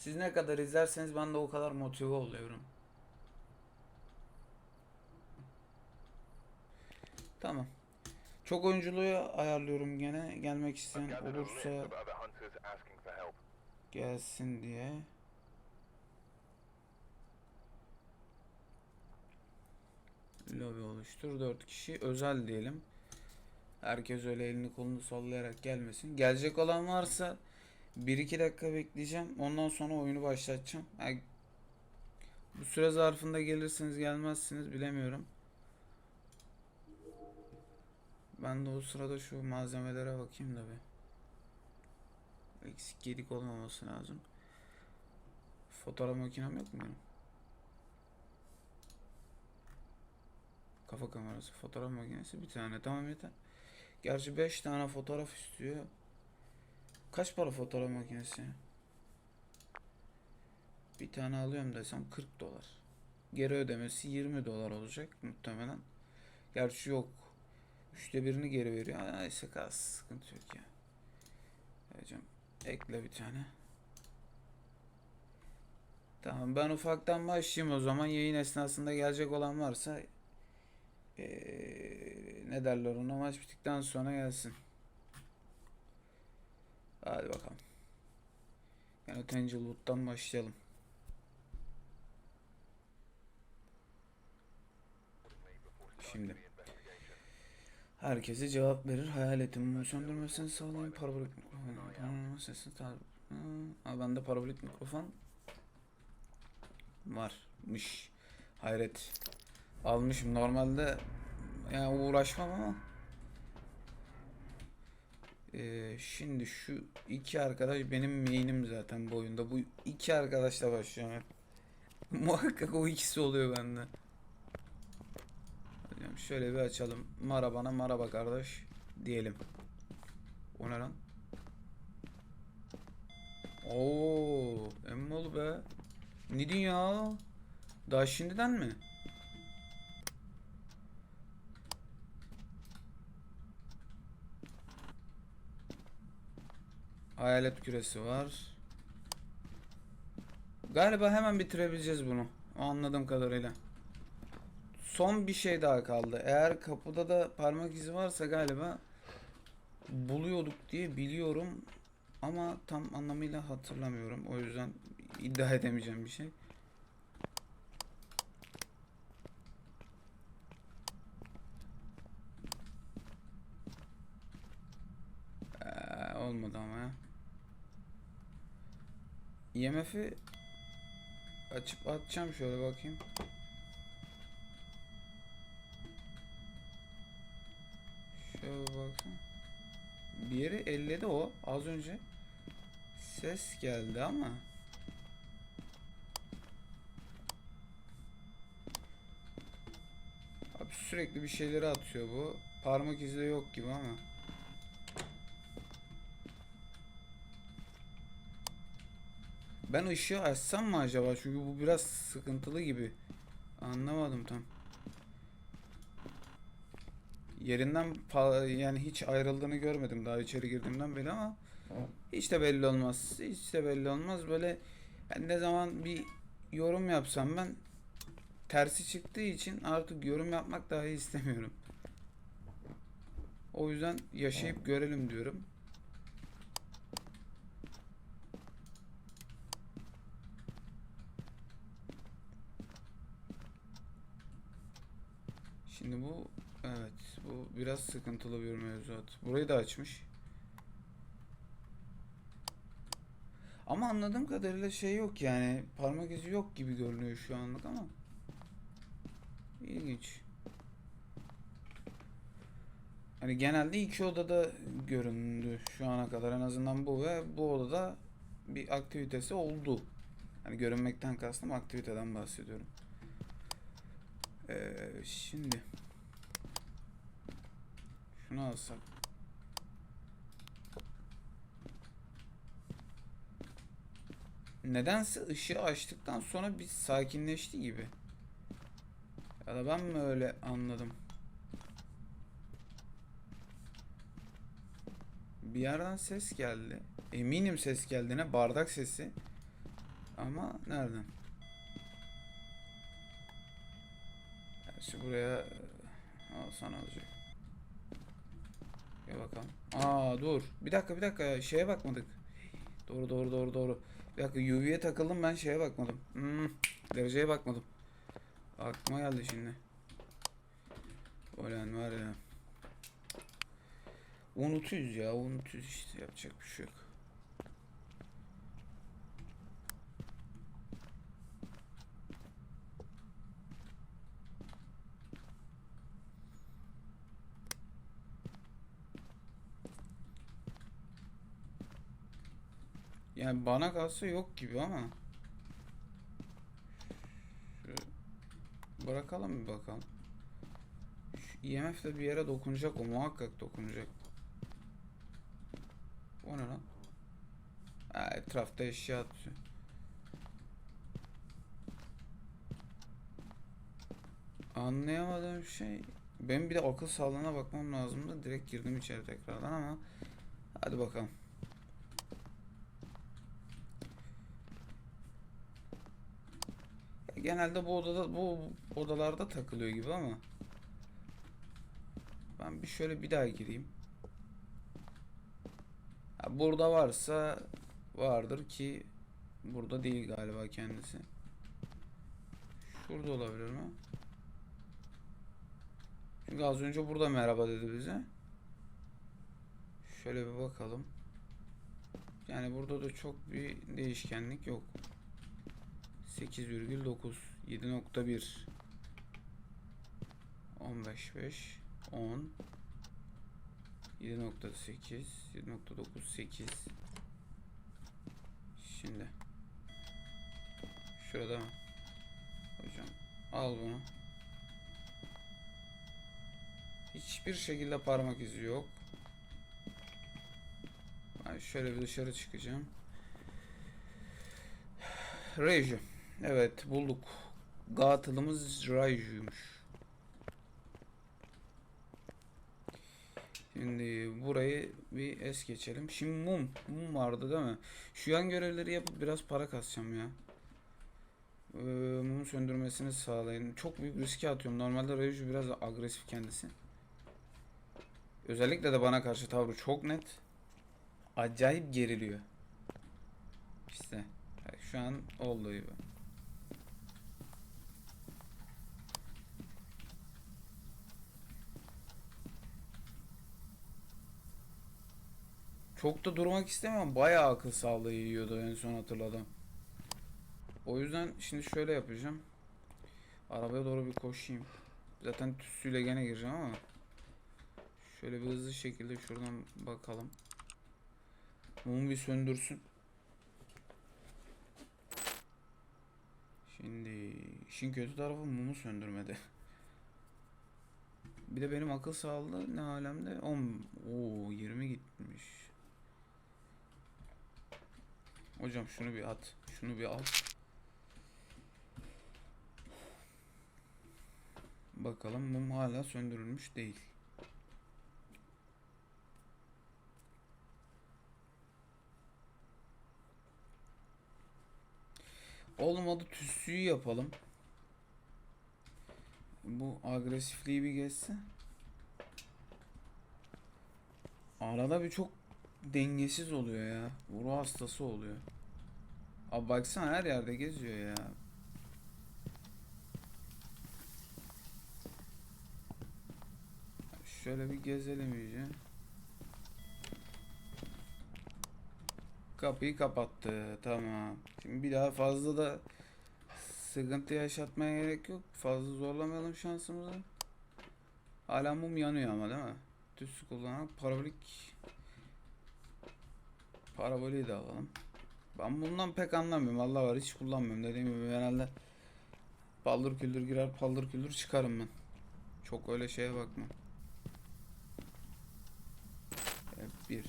Siz ne kadar izlerseniz ben de o kadar motive oluyorum. Tamam. Çok oyunculuğu ayarlıyorum gene. Gelmek isteyen olursa gelsin diye. Lobi oluştur. 4 kişi özel diyelim. Herkes öyle elini kolunu sallayarak gelmesin. Gelecek olan varsa 1-2 dakika bekleyeceğim. Ondan sonra oyunu başlatacağım. Yani bu süre zarfında gelirsiniz gelmezsiniz bilemiyorum. Ben de o sırada şu malzemelere bakayım da bir. Eksik gedik olmaması lazım. Fotoğraf makinem yok mu benim? Kafa kamerası, fotoğraf makinesi bir tane tamam yeter. Gerçi 5 tane fotoğraf istiyor. Kaç para fotoğraf makinesi? Bir tane alıyorum desem 40 dolar. Geri ödemesi 20 dolar olacak muhtemelen. Gerçi yok. Üçte birini geri veriyor. Neyse kas sıkıntı yok ya. Hocam ekle bir tane. Tamam ben ufaktan başlayayım o zaman. Yayın esnasında gelecek olan varsa ee, ne derler ona maç bittikten sonra gelsin. Hadi bakalım. Yani Tanglewood'dan başlayalım. Şimdi. Herkese cevap verir. Hayaletin mumu söndürmesini sağlayın. Parabolik mikrofon. Sesini tar... Ha, bende parabolik mikrofon varmış. Hayret. Almışım. Normalde yani uğraşmam ama Ee, şimdi şu iki arkadaş benim main'im zaten bu oyunda. Bu iki arkadaşla başlıyorum hep. Muhakkak o ikisi oluyor bende. Şöyle bir açalım. Marabana maraba kardeş diyelim. O ne lan? Oo, emmalı be. Ne ya? Daha şimdiden mi? Hayalet küresi var. Galiba hemen bitirebileceğiz bunu. Anladığım kadarıyla. Son bir şey daha kaldı. Eğer kapıda da parmak izi varsa galiba buluyorduk diye biliyorum. Ama tam anlamıyla hatırlamıyorum. O yüzden iddia edemeyeceğim bir şey. Ee, olmadı ama ya. IMF'i açıp atacağım şöyle bakayım. Şöyle baksana. Bir yeri elledi o az önce. Ses geldi ama. Abi sürekli bir şeyleri atıyor bu. Parmak izi yok gibi ama. Ben ışığı açsam mı acaba? Çünkü bu biraz sıkıntılı gibi. Anlamadım tam. Yerinden yani hiç ayrıldığını görmedim daha içeri girdiğimden beri ama hiç de belli olmaz. Hiç de belli olmaz. Böyle ben ne zaman bir yorum yapsam ben tersi çıktığı için artık yorum yapmak dahi istemiyorum. O yüzden yaşayıp görelim diyorum. Şimdi bu evet bu biraz sıkıntılı bir mevzuat. Burayı da açmış. Ama anladığım kadarıyla şey yok yani parmak izi yok gibi görünüyor şu anlık ama ilginç. Hani genelde iki odada göründü şu ana kadar en azından bu ve bu odada bir aktivitesi oldu. Hani görünmekten kastım aktiviteden bahsediyorum. Ee, şimdi şunu alsak. Nedense ışığı açtıktan sonra bir sakinleşti gibi. Ya da ben mi öyle anladım? Bir yerden ses geldi. Eminim ses geldiğine bardak sesi. Ama nereden? Gerçi buraya e, alsan olacak. Bir bakalım. Aa dur. Bir dakika bir dakika şeye bakmadık. Doğru doğru doğru doğru. Bir dakika UV'ye takıldım ben şeye bakmadım. Hmm, dereceye bakmadım. Aklıma geldi şimdi. Olan var ya. Unutuyoruz ya unutuyoruz işte yapacak bir şey yok. Yani bana kalsa yok gibi ama. Şu bırakalım bir bakalım. Şu IMF de bir yere dokunacak o muhakkak dokunacak. O ne lan? Ha, etrafta eşya atıyor. Anlayamadığım şey ben bir de akıl sağlığına bakmam lazımdı. Direkt girdim içeri tekrardan ama hadi bakalım. Genelde bu odada bu odalarda takılıyor gibi ama ben bir şöyle bir daha gireyim. Ha, burada varsa vardır ki burada değil galiba kendisi. Şurada olabilir mi? Çünkü az önce burada merhaba dedi bize. Şöyle bir bakalım. Yani burada da çok bir değişkenlik yok. 8,9 7.1 15.5 10 7.8 7.9 8 Şimdi. Şurada? Hocam al bunu. Hiçbir şekilde parmak izi yok. Ben şöyle bir dışarı çıkacağım. Reju Evet bulduk. Gatılımız Raiju'ymuş. Şimdi burayı bir es geçelim. Şimdi mum. Mum vardı değil mi? Şu yan görevleri yapıp biraz para kasacağım ya. Ee, mum söndürmesini sağlayın. Çok büyük riske atıyorum. Normalde Raiju biraz agresif kendisi. Özellikle de bana karşı tavrı çok net. Acayip geriliyor. İşte. Şu an olduğu gibi. Çok da durmak istemiyorum. Bayağı akıl sağlığı yiyordu en son hatırladım. O yüzden şimdi şöyle yapacağım. Arabaya doğru bir koşayım. Zaten tüsüyle gene gireceğim ama. Şöyle bir hızlı şekilde şuradan bakalım. Mumu bir söndürsün. Şimdi işin kötü tarafı mumu söndürmedi. Bir de benim akıl sağlığı ne alemde? 10 Oo 20 gitmiş. Hocam şunu bir at. Şunu bir al. Bakalım mum hala söndürülmüş değil. Olmadı tütsüyü yapalım. Bu agresifliği bir geçse. Arada bir çok dengesiz oluyor ya. Ruh hastası oluyor. Abi baksana her yerde geziyor ya. Şöyle bir gezelim iyice. Kapıyı kapattı. Tamam. Şimdi bir daha fazla da sıkıntı yaşatmaya gerek yok. Fazla zorlamayalım şansımızı. Hala mum yanıyor ama değil mi? Tütsü kullanarak parabolik Paraboliği de alalım. Ben bundan pek anlamıyorum. Allah var hiç kullanmıyorum. Dediğim gibi genelde paldır küldür girer paldır küldür çıkarım ben. Çok öyle şeye bakma. Evet, bir.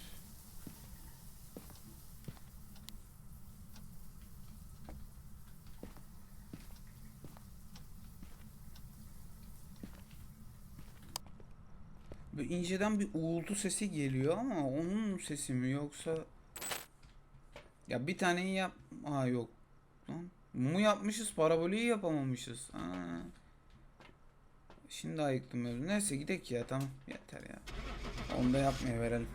Böyle inceden bir uğultu sesi geliyor ama onun sesi mi yoksa ya bir taneyi yap ha yok lan? Mumu yapmışız, parabolüyü yapamamışız. Aa. Şimdi ayıktım mevzu. Neyse gidek ya tamam. Yeter ya. Onu da yapmaya verelim.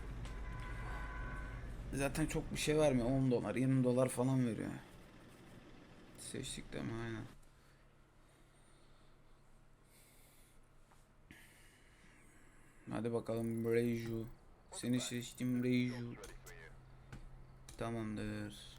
Zaten çok bir şey vermiyor. 10 dolar, 20 dolar falan veriyor. Seçtik değil mi? Aynen. Hadi bakalım Reiju. Seni seçtim Reiju. Tamamdır.